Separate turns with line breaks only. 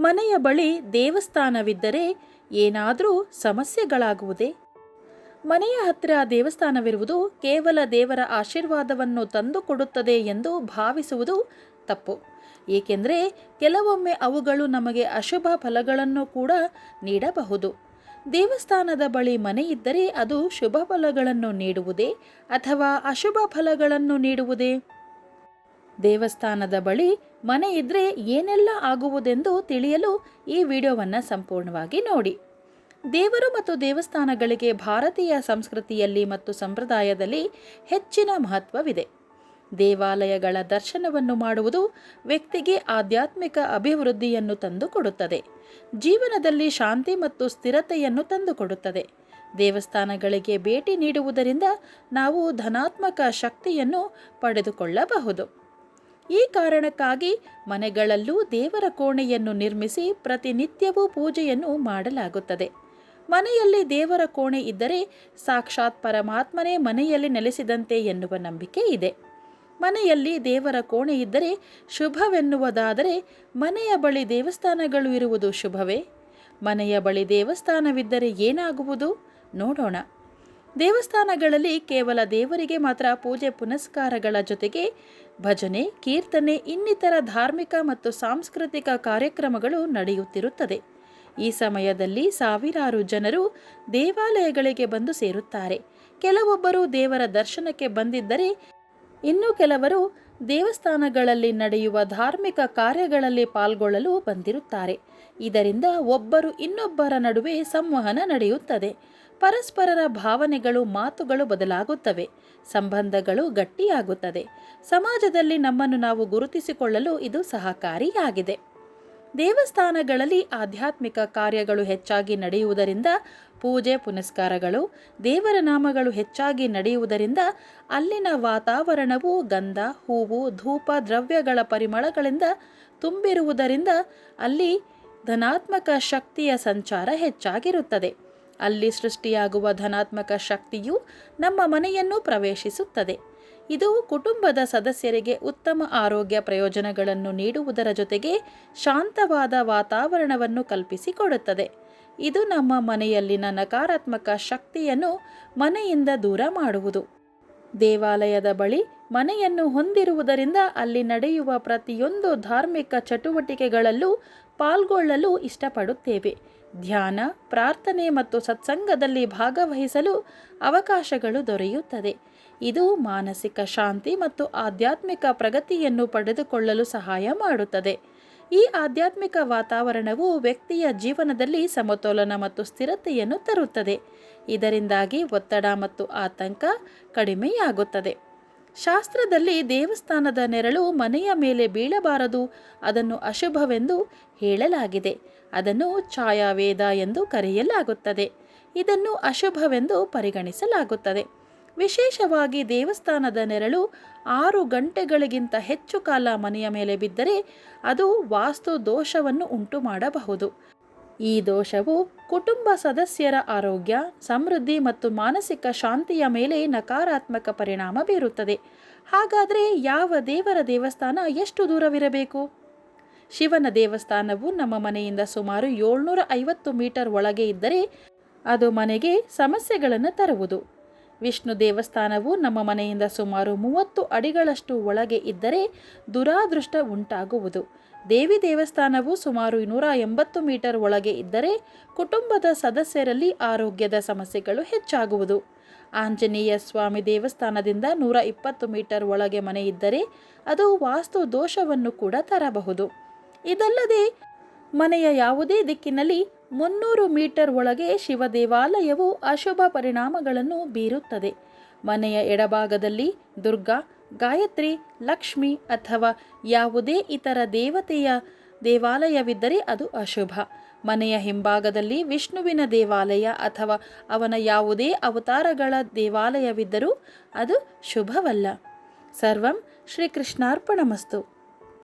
ಮನೆಯ ಬಳಿ ದೇವಸ್ಥಾನವಿದ್ದರೆ ಏನಾದರೂ ಸಮಸ್ಯೆಗಳಾಗುವುದೇ? ಮನೆಯ ಹತ್ತಿರ ದೇವಸ್ಥಾನವಿರುವುದು ಕೇವಲ ದೇವರ ಆಶೀರ್ವಾದವನ್ನು ತಂದುಕೊಡುತ್ತದೆ ಎಂದು ಭಾವಿಸುವುದು ತಪ್ಪು. ಏಕೆಂದರೆ ಕೆಲವೊಮ್ಮೆ ಅವುಗಳು ನಮಗೆ ಅಶುಭ ಫಲಗಳನ್ನು ಕೂಡ ನೀಡಬಹುದು. ದೇವಸ್ಥಾನದ ಬಳಿ ಮನೆಯಿದ್ದರೆ ಅದು ಶುಭ ಫಲಗಳನ್ನು ನೀಡುವುದೇ ಅಥವಾ ಅಶುಭ ಫಲಗಳನ್ನು ನೀಡುವುದೇ? ದೇವಸ್ಥಾನದ ಬಳಿ ಮನೆ ಇದ್ರೆ ಏನೆಲ್ಲ ಆಗುವುದೆಂದು ತಿಳಿಯಲು ಈ ವಿಡಿಯೋವನ್ನು ಸಂಪೂರ್ಣವಾಗಿ ನೋಡಿ. ದೇವರು ಮತ್ತು ದೇವಸ್ಥಾನಗಳಿಗೆ ಭಾರತೀಯ ಸಂಸ್ಕೃತಿಯಲ್ಲಿ ಮತ್ತು ಸಂಪ್ರದಾಯದಲ್ಲಿ ಹೆಚ್ಚಿನ ಮಹತ್ವವಿದೆ. ದೇವಾಲಯಗಳ ದರ್ಶನವನ್ನು ಮಾಡುವುದು ವ್ಯಕ್ತಿಗೆ ಆಧ್ಯಾತ್ಮಿಕ ಅಭಿವೃದ್ಧಿಯನ್ನು ತಂದುಕೊಡುತ್ತದೆ ಜೀವನದಲ್ಲಿ ಶಾಂತಿ ಮತ್ತು ಸ್ಥಿರತೆಯನ್ನು ತಂದುಕೊಡುತ್ತದೆ ದೇವಸ್ಥಾನಗಳಿಗೆ ಭೇಟಿ ನೀಡುವುದರಿಂದ ನಾವು ಧನಾತ್ಮಕ ಶಕ್ತಿಯನ್ನು ಪಡೆದುಕೊಳ್ಳಬಹುದು. ಈ ಕಾರಣಕ್ಕಾಗಿ ಮನೆಗಳಲ್ಲೂ ದೇವರ ಕೋಣೆಯನ್ನು ನಿರ್ಮಿಸಿ ಪ್ರತಿನಿತ್ಯವೂ ಪೂಜೆಯನ್ನು ಮಾಡಲಾಗುತ್ತದೆ. ಮನೆಯಲ್ಲಿ ದೇವರ ಕೋಣೆ ಇದ್ದರೆ ಸಾಕ್ಷಾತ್ ಪರಮಾತ್ಮನೇ ಮನೆಯಲ್ಲಿ ನೆಲೆಸಿದಂತೆ ಎನ್ನುವ ನಂಬಿಕೆ ಇದೆ. ಮನೆಯಲ್ಲಿ ದೇವರ ಕೋಣೆ ಇದ್ದರೆ ಶುಭವೆನ್ನುವುದಾದರೆ ಮನೆಯ ಬಳಿ ದೇವಸ್ಥಾನಗಳು ಇರುವುದು ಶುಭವೇ? ಮನೆಯ ಬಳಿ ದೇವಸ್ಥಾನವಿದ್ದರೆ ಏನಾಗುವುದು? ನೋಡೋಣ. ದೇವಸ್ಥಾನಗಳಲ್ಲಿ ಕೇವಲ ದೇವರಿಗೆ ಮಾತ್ರ ಪೂಜೆ ಪುನಸ್ಕಾರಗಳ ಜೊತೆಗೆ ಭಜನೆ, ಕೀರ್ತನೆ, ಇನ್ನಿತರ ಧಾರ್ಮಿಕ ಮತ್ತು ಸಾಂಸ್ಕೃತಿಕ ಕಾರ್ಯಕ್ರಮಗಳು ನಡೆಯುತ್ತಿರುತ್ತದೆ. ಈ ಸಮಯದಲ್ಲಿ ಸಾವಿರಾರು ಜನರು ದೇವಾಲಯಗಳಿಗೆ ಬಂದು ಸೇರುತ್ತಾರೆ. ಕೆಲವೊಬ್ಬರು ದೇವರ ದರ್ಶನಕ್ಕೆ ಬಂದಿದ್ದರೆ, ಇನ್ನು ಕೆಲವರು ದೇವಸ್ಥಾನಗಳಲ್ಲಿ ನಡೆಯುವ ಧಾರ್ಮಿಕ ಕಾರ್ಯಗಳಲ್ಲಿ ಪಾಲ್ಗೊಳ್ಳಲು ಬಂದಿರುತ್ತಾರೆ. ಇದರಿಂದ ಒಬ್ಬರು ಇನ್ನೊಬ್ಬರ ನಡುವೆ ಸಂವಹನ ನಡೆಯುತ್ತದೆ. ಪರಸ್ಪರರ ಭಾವನೆಗಳು, ಮಾತುಗಳು ಬದಲಾಗುತ್ತವೆ. ಸಂಬಂಧಗಳು ಗಟ್ಟಿಯಾಗುತ್ತದೆ. ಸಮಾಜದಲ್ಲಿ ನಮ್ಮನ್ನು ನಾವು ಗುರುತಿಸಿಕೊಳ್ಳಲು ಇದು ಸಹಕಾರಿಯಾಗಿದೆ. ದೇವಸ್ಥಾನಗಳಲ್ಲಿ ಆಧ್ಯಾತ್ಮಿಕ ಕಾರ್ಯಗಳು ಹೆಚ್ಚಾಗಿ ನಡೆಯುವುದರಿಂದ ಪೂಜೆ, ಪುನಸ್ಕಾರಗಳು, ದೇವರ ನಾಮಗಳು ಹೆಚ್ಚಾಗಿ ನಡೆಯುವುದರಿಂದ ಅಲ್ಲಿನ ವಾತಾವರಣವು ಗಂಧ, ಹೂವು, ಧೂಪ, ದ್ರವ್ಯಗಳ ಪರಿಮಳಗಳಿಂದ ತುಂಬಿರುವುದರಿಂದ ಅಲ್ಲಿ ಧನಾತ್ಮಕ ಶಕ್ತಿಯ ಸಂಚಾರ ಹೆಚ್ಚಾಗಿರುತ್ತದೆ. ಅಲ್ಲಿ ಸೃಷ್ಟಿಯಾಗುವ ಧನಾತ್ಮಕ ಶಕ್ತಿಯು ನಮ್ಮ ಮನೆಯನ್ನು ಪ್ರವೇಶಿಸುತ್ತದೆ. ಇದು ಕುಟುಂಬದ ಸದಸ್ಯರಿಗೆ ಉತ್ತಮ ಆರೋಗ್ಯ ಪ್ರಯೋಜನಗಳನ್ನು ನೀಡುವುದರ ಜೊತೆಗೆ ಶಾಂತವಾದ ವಾತಾವರಣವನ್ನು ಕಲ್ಪಿಸಿಕೊಡುತ್ತದೆ. ಇದು ನಮ್ಮ ಮನೆಯಲ್ಲಿನ ನಕಾರಾತ್ಮಕ ಶಕ್ತಿಯನ್ನು ಮನೆಯಿಂದ ದೂರ ಮಾಡುವುದು. ದೇವಾಲಯದ ಬಳಿ ಮನೆಯನ್ನು ಹೊಂದಿರುವುದರಿಂದ ಅಲ್ಲಿ ನಡೆಯುವ ಪ್ರತಿಯೊಂದು ಧಾರ್ಮಿಕ ಚಟುವಟಿಕೆಗಳಲ್ಲೂ ಪಾಲ್ಗೊಳ್ಳಲು ಇಷ್ಟಪಡುತ್ತೇವೆ. ಧ್ಯಾನ, ಪ್ರಾರ್ಥನೆ ಮತ್ತು ಸತ್ಸಂಗದಲ್ಲಿ ಭಾಗವಹಿಸಲು ಅವಕಾಶಗಳು ದೊರೆಯುತ್ತದೆ. ಇದು ಮಾನಸಿಕ ಶಾಂತಿ ಮತ್ತು ಆಧ್ಯಾತ್ಮಿಕ ಪ್ರಗತಿಯನ್ನು ಪಡೆದುಕೊಳ್ಳಲು ಸಹಾಯ ಮಾಡುತ್ತದೆ. ಈ ಆಧ್ಯಾತ್ಮಿಕ ವಾತಾವರಣವು ವ್ಯಕ್ತಿಯ ಜೀವನದಲ್ಲಿ ಸಮತೋಲನ ಮತ್ತು ಸ್ಥಿರತೆಯನ್ನು ತರುತ್ತದೆ. ಇದರಿಂದಾಗಿ ಒತ್ತಡ ಮತ್ತು ಆತಂಕ ಕಡಿಮೆಯಾಗುತ್ತದೆ. ಶಾಸ್ತ್ರದಲ್ಲಿ ದೇವಸ್ಥಾನದ ನೆರಳು ಮನೆಯ ಮೇಲೆ ಬೀಳಬಾರದು. ಅದನ್ನು ಅಶುಭವೆಂದು ಹೇಳಲಾಗಿದೆ. ಅದನ್ನು ಛಾಯಾವೇದ ಎಂದು ಕರೆಯಲಾಗುತ್ತದೆ. ಇದನ್ನು ಅಶುಭವೆಂದು ಪರಿಗಣಿಸಲಾಗುತ್ತದೆ. ವಿಶೇಷವಾಗಿ ದೇವಸ್ಥಾನದ ನೆರಳು ಆರು ಗಂಟೆಗಳಿಗಿಂತ ಹೆಚ್ಚು ಕಾಲ ಮನೆಯ ಮೇಲೆ ಬಿದ್ದರೆ ಅದು ವಾಸ್ತು ದೋಷವನ್ನು ಉಂಟು ಮಾಡಬಹುದು ಈ ದೋಷವು ಕುಟುಂಬ ಸದಸ್ಯರ ಆರೋಗ್ಯ, ಸಮೃದ್ಧಿ ಮತ್ತು ಮಾನಸಿಕ ಶಾಂತಿಯ ಮೇಲೆ ನಕಾರಾತ್ಮಕ ಪರಿಣಾಮ ಬೀರುತ್ತದೆ. ಹಾಗಾದರೆ ಯಾವ ದೇವರ ದೇವಸ್ಥಾನ ಎಷ್ಟು ದೂರವಿರಬೇಕು? ಶಿವನ ದೇವಸ್ಥಾನವು ನಮ್ಮ ಮನೆಯಿಂದ ಸುಮಾರು ಏಳ್ನೂರ ಐವತ್ತು ಮೀಟರ್ ಒಳಗೆ ಇದ್ದರೆ ಅದು ಮನೆಗೆ ಸಮಸ್ಯೆಗಳನ್ನು ತರುವುದು. ವಿಷ್ಣು ದೇವಸ್ಥಾನವು ನಮ್ಮ ಮನೆಯಿಂದ ಸುಮಾರು ಮೂವತ್ತು ಅಡಿಗಳಷ್ಟು ಒಳಗೆ ಇದ್ದರೆ ದುರಾದೃಷ್ಟ ಉಂಟಾಗುವುದು. ದೇವಿ ದೇವಸ್ಥಾನವು ಸುಮಾರು ನೂರ ಎಂಬತ್ತು ಮೀಟರ್ ಒಳಗೆ ಇದ್ದರೆ ಕುಟುಂಬದ ಸದಸ್ಯರಲ್ಲಿ ಆರೋಗ್ಯದ ಸಮಸ್ಯೆಗಳು ಹೆಚ್ಚಾಗುವುದು. ಆಂಜನೇಯ ಸ್ವಾಮಿ ದೇವಸ್ಥಾನದಿಂದ ನೂರ ಇಪ್ಪತ್ತು ಮೀಟರ್ ಒಳಗೆ ಮನೆ ಇದ್ದರೆ ಅದು ವಾಸ್ತು ದೋಷವನ್ನು ಕೂಡ ತರಬಹುದು. ಇದಲ್ಲದೆ ಮನೆಯ ಯಾವುದೇ ದಿಕ್ಕಿನಲ್ಲಿ ಮುನ್ನೂರು ಮೀಟರ್ ಒಳಗೆ ಶಿವ ದೇವಾಲಯವು ಅಶುಭ ಪರಿಣಾಮಗಳನ್ನು ಬೀರುತ್ತದೆ. ಮನೆಯ ಎಡಭಾಗದಲ್ಲಿ ದುರ್ಗಾ, ಗಾಯತ್ರಿ, ಲಕ್ಷ್ಮಿ ಅಥವಾ ಯಾವುದೇ ಇತರ ದೇವತೆಯ ದೇವಾಲಯವಿದ್ದರೆ ಅದು ಅಶುಭ. ಮನೆಯ ಹಿಂಭಾಗದಲ್ಲಿ ವಿಷ್ಣುವಿನ ದೇವಾಲಯ ಅಥವಾ ಅವನ ಯಾವುದೇ ಅವತಾರಗಳ ದೇವಾಲಯವಿದ್ದರೂ ಅದು ಶುಭವಲ್ಲ. ಸರ್ವಂ ಶ್ರೀಕೃಷ್ಣಾರ್ಪಣಮಸ್ತು.